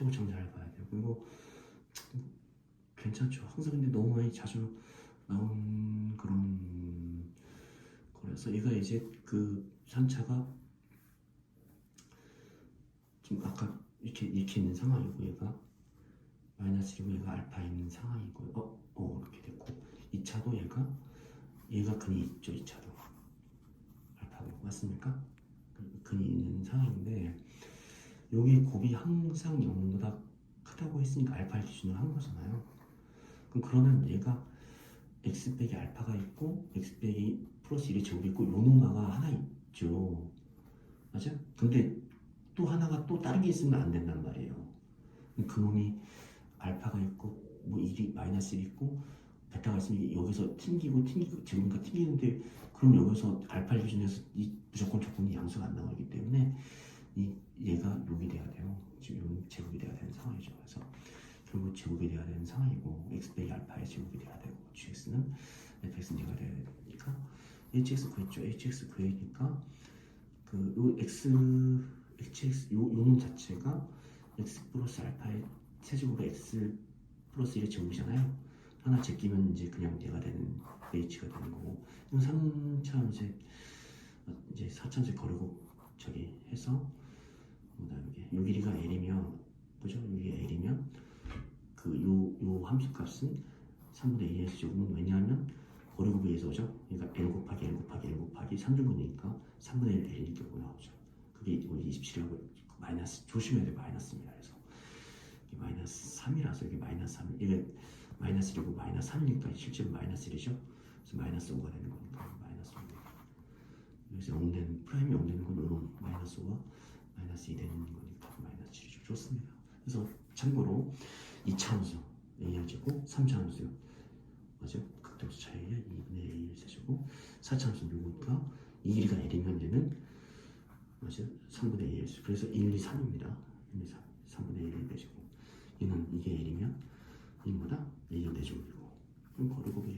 최고 정자를 봐야 돼요. 그리고 괜찮죠. 항상 근데 너무 많이 자주 나온 그런 거라서 얘가 이제 그 3차가 지금 아까 이렇게 이렇게 있는 상황이고 얘가 마이너스이고 얘가 알파 있는 상황이고 어, 어 이렇게 됐고 2차도 얘가 얘가 근이 있죠 2차도 알파고 맞습니까? 그- 근이 있는 상황인데 여기 곱이 항상 0보다 크다고 했으니까 알파를 기준으로 한 거잖아요. 그럼 그러면 얘가 x 빼기 알파가 있고 x 빼기 플러스 1의 제곱이 있고 요 노마가 하나 있죠. 맞아? 근데 또 하나가 또 다른 게 있으면 안 된단 말이에요. 그럼 그 놈이 알파가 있고 뭐 1이 마이너스 1 있고 베타가 있으면 여기서 튕기고 튕기고 제곱이니까 튕기는데 그럼 여기서 알파 기준에서 이 무조건 조건이 양수가 안 나오기 때문에 이 얘가 여기 돼야 돼요. 지금 요 제곱이 돼야 되는 상황이죠. 그래서 결국 제곱이 돼야 되는 상황이고 x 빼기 알파의 제곱이 돼야 되고 gx는 fx는 얘가 돼야 되니까 hx 구했죠. hx 구해니까 그요 x hx 요 요놈 자체가 x 플러스 알파의 세제곱의 x 플러스 1의 제곱이잖아요. 하나 제끼면 이제 그냥 얘가 되는 h가 되는 거고 이건 3차 이제 이제 4차 이제 거르고 저기 해서 여기 요 길이가 l이면 그죠? 여기 l이면 그 요 요 함수 값은 3분의 2에서 제곱은 왜냐하면 거리곱에 의해서죠. 그러니까 l 곱하기 l 곱하기 l 곱하기 3중분이니까 3분의 1 l일 경우 나오죠. 그게 우리 27하고 마이너스 조심해야 돼 마이너스입니다. 그래서 이게 마이너스 3이라서 이게 마이너스 3 이게 마이너스 1이고 마이너스 3이니까 실제로 마이너스 1이죠. 그래서 마이너스 5가 되는 거니까 마이너스 5. 여기서 0 되는 프라임이 0 되는 5와 마이너스 2 되는 거니까 마이너스 7이죠. 좋습니다. 그래서 참고로 2차 함수 AR 제곱 3차 함수요. 맞죠? 극도수 차이에 2분의 1 세제곱 4차 함수 누구니까 이 길이가 L이면 얘는 맞죠? 3분의 1 그래서 1, 2, 3입니다. 1, 2, 3 3분의 1 내제곱 얘는 이게 L이면 얘보다 A가 내제곱이고 그럼 거리곱